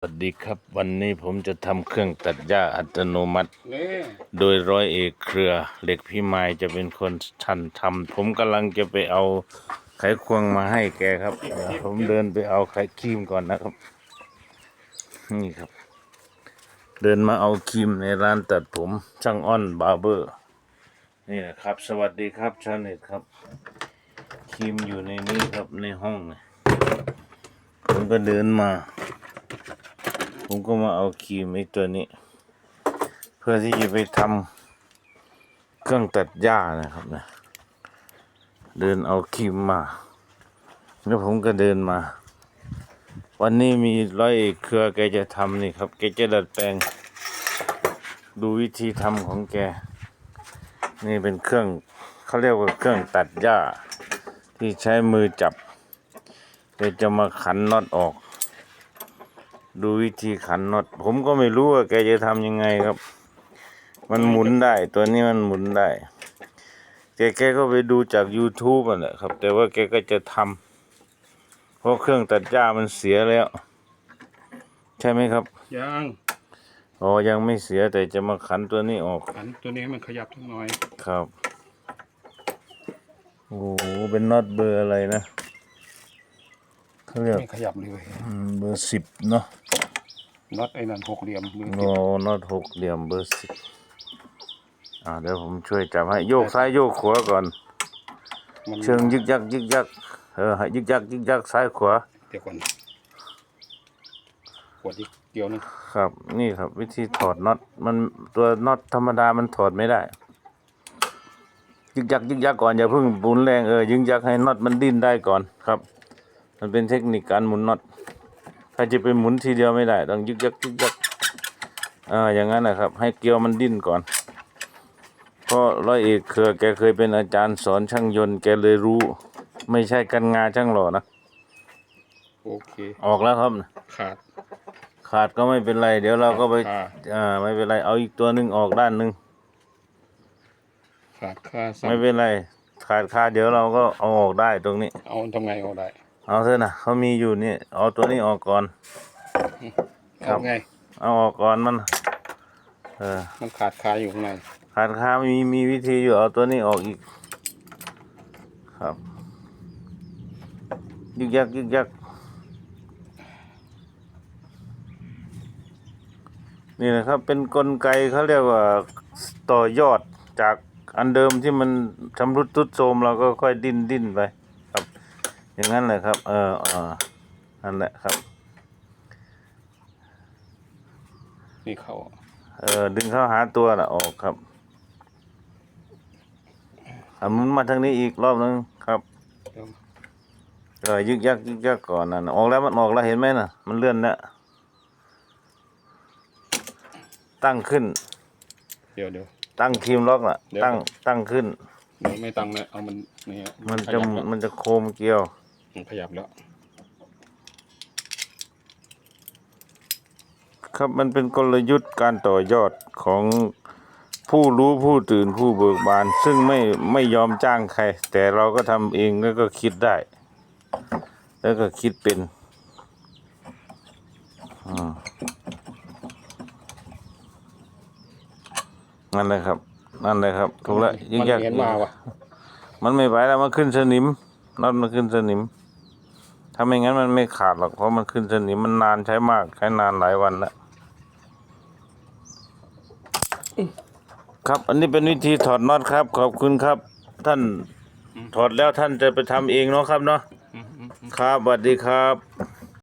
สวัสดีครับ วันนี้ผมจะทำเครื่องตัดหญ้าอัตโนมัตินี่โดยร้อยเอกเครือเหล็กพี่ไม้จะเป็นคนทันทำผมกำลังจะไปเอาไขควงมาให้แกครับเดี๋ยวผมเดินไปเอาไขครีมก่อนนะครับ นี่ครับ เดินมาเอาครีมในร้านตัดผมช่างอ้อนบาร์เบอร์ นี่นะครับ สวัสดีครับชาวเน็ตครับครีมอยู่ในนี้ครับในห้องเนี่ยผมก็เดินมา ผมก็มาเอาครีมไอ้ตัวนี้ เพื่อที่จะไปทำเครื่องตัดหญ้านะครับนะ เดินเอาครีมมา แล้วผมก็เดินมา วันนี้มีร้อยเอกเครือแกจะทำนี่ครับแกจะดัดแปลง ดูวิธีทำของแก นี่เป็นเครื่องเขาเรียกว่าเครื่องตัดหญ้า ที่ใช้มือจับแกจะมาขันน็อตออก ดูวิธีขันน็อตผมก็ไม่รู้ว่าแกจะทำยังไงครับ มันหมุนได้ ตัวนี้มันหมุนได้แกแกก็ไปดูจาก YouTube อะแหละครับ แต่ว่าแกก็จะทำเพราะเครื่องตัดหญ้ามันเสียแล้ว ใช่ไหมครับ ยังอ๋อยังไม่เสียแต่จะมาขันตัวนี้ออก ขันตัวนี้ให้มันขยับทั้งหน่อย ครับ โอ้โหเป็นน็อตเบอร์อะไรนะ เขาเรียกไม่ขยับเลยอืมเบอร์สิบเนาะน็อตไอ้นั่นหกเหลี่ยมมือโอ้น็อตหกเหลี่ยมเบอร์สิบอ่าเดี๋ยวผมช่วยจับให้โยกซ้ายโยกขวาก่อน มันเชิงยึกยักยึกยักเออให้ยึกยักยึกยักซ้ายขวาเดี๋ยวก่อนขวดอีกเกี่ยวหนึงครับ นี่ครับ วิธีถอดน็อตมันตัวน็อตธรรมดามันถอดไม่ได้ ยึกยักยึกยักก่อนอย่าเพิ่งหมุนแรงเออยึกยักให้น็อตมันดิ้นได้ก่อนครับ มันเป็นเทคนิคการหมุนน็อตถ้าจะไปหมุนทีเดียวไม่ได้ ต้องยึกยักยึกยักอ่าอย่างนั้นนะครับ ให้เกลียวมันดิ้นก่อนเพราะร้อยเอกเครือแกเคยเป็นอาจารย์สอนช่างยนต์แกเลยรู้ ไม่ใช่กันงาช่างหล่อนะโอเค ออกแล้วครับขาดขาดก็ไม่เป็นไรเดี๋ยวเราก็ไปอ่าอ่าไม่เป็นไรเอาอีกตัวหนึ่งออกด้านหนึ่งขาดค่าสั่ไม่เป็นไรขาดคาเดี๋ยวเราก็เอาออกได้ตรงนี้ เอาทำไงเอาได้ เอาเถอะนะเขามีอยู่นี่เอาตัวนี้ออกก่อน ครัเอาบไง เอาออกก่อนมัน เออ มันขาดคาอยู่ข้างในขาดคามีมีวิธีอยู่เอาตัวนี้ออกอีก ครับ ยึกยักยึกยักนี่นะครับเป็นกลไกเขาเรียกว่าต่อยอดจากอันเดิมที่มันชำรุดทรุดโทรมเราก็ค่อยดิ้นดิ้นไปครับ อย่างนั้นแหละครับ เออเออนั่นแหละครับ นี่เขาเออดึงเข้าหาตัวน่ะออกครับอะหมุนมาทางนี้อีกรอบนึงครับเดี๋ยวเออยึกยักยึกยักก่อนนั่นน่ะออกแล้วมันออกแล้วเห็นไหมน่ะ มันเลื่อนแล้วตั้งขึ้น เดี๋ยวเดี๋ยวตั้งครีมล็อกน่ะเดี๋ยวตั้งตั้งขึ้นเดี๋ยวไม่ตั้งนะเอามันนี่ฮมันขจะยับแล้วมันจะโคมเกลียว มันขยับแล้ว ครับมันเป็นกลยุทธ์การต่อยอดของผู้รู้ผู้ตื่นผู้เบิกบาน ซึ่งไม่ไม่ยอมจ้างใคร แต่เราก็ทำเองแล้วก็คิดได้ แล้วก็คิดเป็นอืมนั่นเลยครับ นั่นเลยครับ ถูกแล้วยิ่งมันยากเห็นมาว่ะมันไม่ไหวแล้วมันขึ้นสนิมน็อตมันขึ้นสนิม ถ้าไม่งั้นมันไม่ขาดหรอกเพราะมันขึ้นสนิมมันนานใช้มากใช้นานหลายวันแล้วครับอันนี้เป็นวิธีถอดน็อตครับ ขอบคุณครับ ท่านถอดแล้วท่านจะไปทำเองเนาะครับเนาะอืมอืมอืมครับสวัสดีครับ